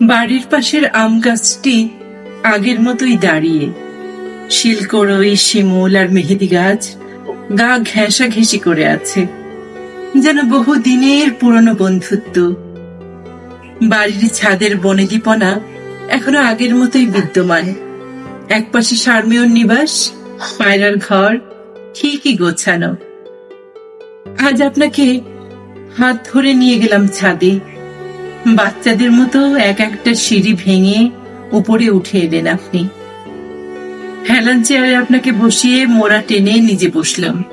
বাড়ির পাশের আম গাছটি আগের মতোই দাঁড়িয়ে। শিলকড়ই, শিমুল আর মেহেদি গাছ গা ঘেঁষা ঘেঁষি করে আছে, যেন বহু দিনের পুরনো বন্ধুত্ব। বাড়ির ছাদের বনেদিপনা এখনও আগের মতোই বিদ্যমান। একপাশে শারমিয়র নিবাস, পায়রার ঘর, ঠিকই গোছানো। আজ আপনাকে হাত ধরে নিয়ে গেলাম ছাদে। বাচ্চাদের মতো এক একটা সিঁড়ি ভেঙে উপরে উঠে এলেন আপনি। হেলান চেয়ারে আপনাকে বসিয়ে মোড়া টেনে নিজে বসলাম।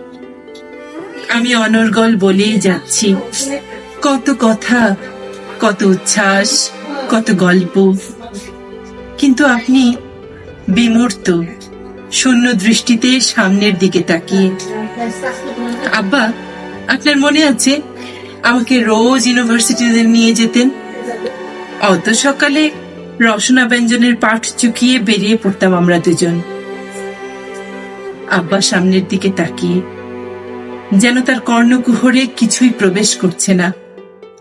আমি অনর্গল বলেই যাচ্ছি। কত কথা, কত উচ্ছ্বাস, কত গল্প। কিন্তু আপনি বিমূর্ত, শূন্য দৃষ্টিতে সামনের দিকে তাকিয়ে। আব্বা, আপনার মনে আছে আমাকে রোজ ইউনিভার্সিটিতে নিয়ে যেতেন? অত সকালে রসনা ব্যঞ্জনের পাঠ চুকিয়ে বেরিয়ে পড়তাম আমরা দুজন। আব্বা সামনের দিকে তাকিয়ে, যেন তার কর্ণকুহরে কিছুই প্রবেশ করছে না।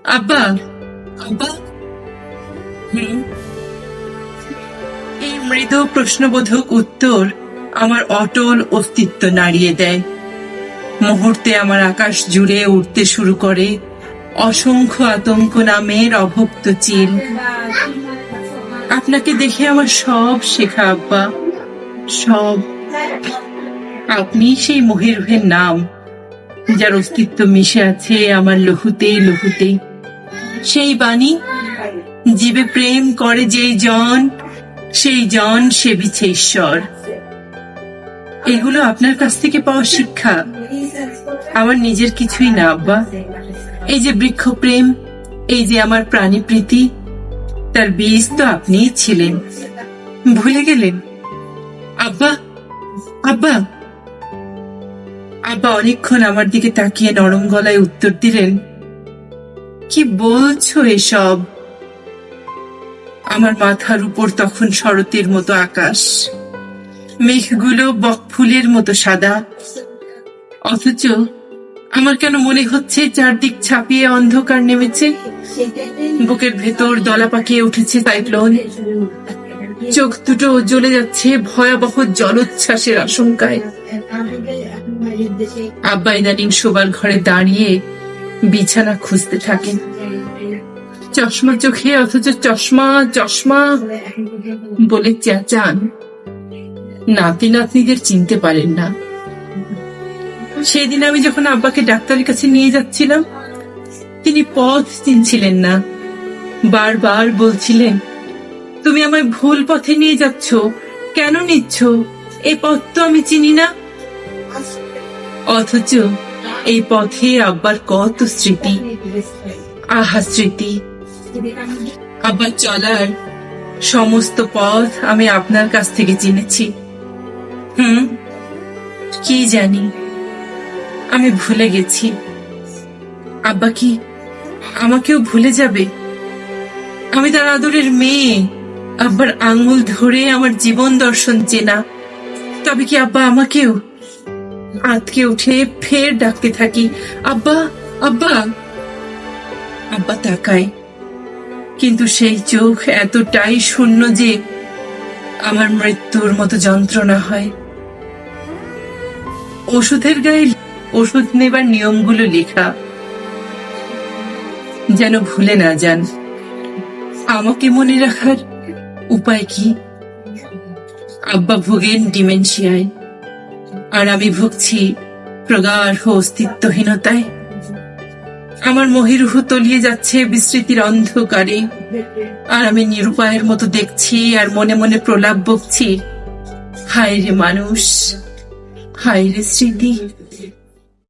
আব্বা আব্বা? এই মৃদু প্রশ্নবোধক উত্তর আমার অটল অস্তিত্ব নাড়িয়ে দেয়। মুহূর্তে আমার আকাশ জুড়ে উঠতে শুরু করে অসংখ্য আতঙ্ক নামের অভক্ত চিল। আপনাকে দেখে আমার সব শেখা আব্বা। সব। আপনি সেই মহিরুহের নাম, যার অস্তিত্ব মিশে আছে আমার লহুতে লহুতে সেই বাণী, জীবে প্রেম করে যেই জন, সেই জন সেবিছে ঈশ্বর। এগুলো আপনার কাছ থেকে পাওয়া শিক্ষা। আমার নিজের কিছুই না, আব্বা। এই যে বৃক্ষ প্রেম, এই যে আমার প্রাণী প্রীতি, তার বীজ তো আপনিই ছিলেন। ভুলে গেলেন? আব্বা আব্বা। আব্বা অনেকক্ষণ আমার দিকে তাকিয়ে নরম গলায় উত্তর দিলেন, কি বলছো এসব? আমার মাথার উপর তখন শরতের মতো আকাশ, মেঘগুলো বকফুলের মতো সাদা, অথচ আমার কেন মনে হচ্ছে চারদিক ছাপিয়ে অন্ধকার নেমেছে? বুকের ভেতর দলা পাকিয়ে উঠেছে সাইক্লোন। চোখ দুটো জ্বলে যাচ্ছে ভয়াবহ জলোচ্ছ্বাসের আশঙ্কায়। আব্বা ইদানিং শোবার ঘরে দাঁড়িয়ে বিছানা খুঁজতে থাকেন। চশমা চোখে অথচ চশমা চশমা বলে চেঁচান নাতি নাতনিদের চিনতে পারেন না। সেদিন আমি যখন আব্বাকে ডাক্তারের কাছে নিয়ে যাচ্ছিলাম, তিনি পথ চিনছিলেন না। বারবার বলছিলেন, তুমি আমায় ভুল পথে নিয়ে যাচ্ছ, কেন নিচ্ছ? এই পথ তো আমি চিনি না। অথচ এই পথে আব্বার কত স্মৃতি, আহা স্মৃতি। আব্বার চলার সমস্ত পথ আমি আপনার কাছ থেকে চিনেছি। হুম, কি জানি। আমি ভুলে গেছি। আব্বা কি আমাকেও ভুলে যাবে? আমি তার আদরের মেয়ে। আব্বার আঙ্গুল ধরে আমার জীবন দর্শন চেনা। তবে কি আব্বা আমাকেও আতকে উঠে ফের ডাকতে থাকি? আব্বা আব্বা। আব্বা তাকায়। কিন্তু সেই চোখ এতটাই শূন্য যে আমার মৃত্যুর মতো যন্ত্রণা হয়। ওষুধের গায়ে ওষুধ নেবার নিয়মগুলো লেখা। যেন ভুলে না যান। আমাকে মনে রাখার উপায় কি? আব্বা ভোগেন ডিমেনশিয়ায়, আর আমি ভুগছি প্রগাঢ় অস্তিত্বহীনতায়। আমার মহিরুহ তলিয়ে যাচ্ছে বিস্মৃতির অন্ধকারে, আর আমি নিরুপায়ের মতো দেখছি, আর মনে মনে প্রলাপ বকছি হায় রে মানুষ হায় রে স্মৃতি।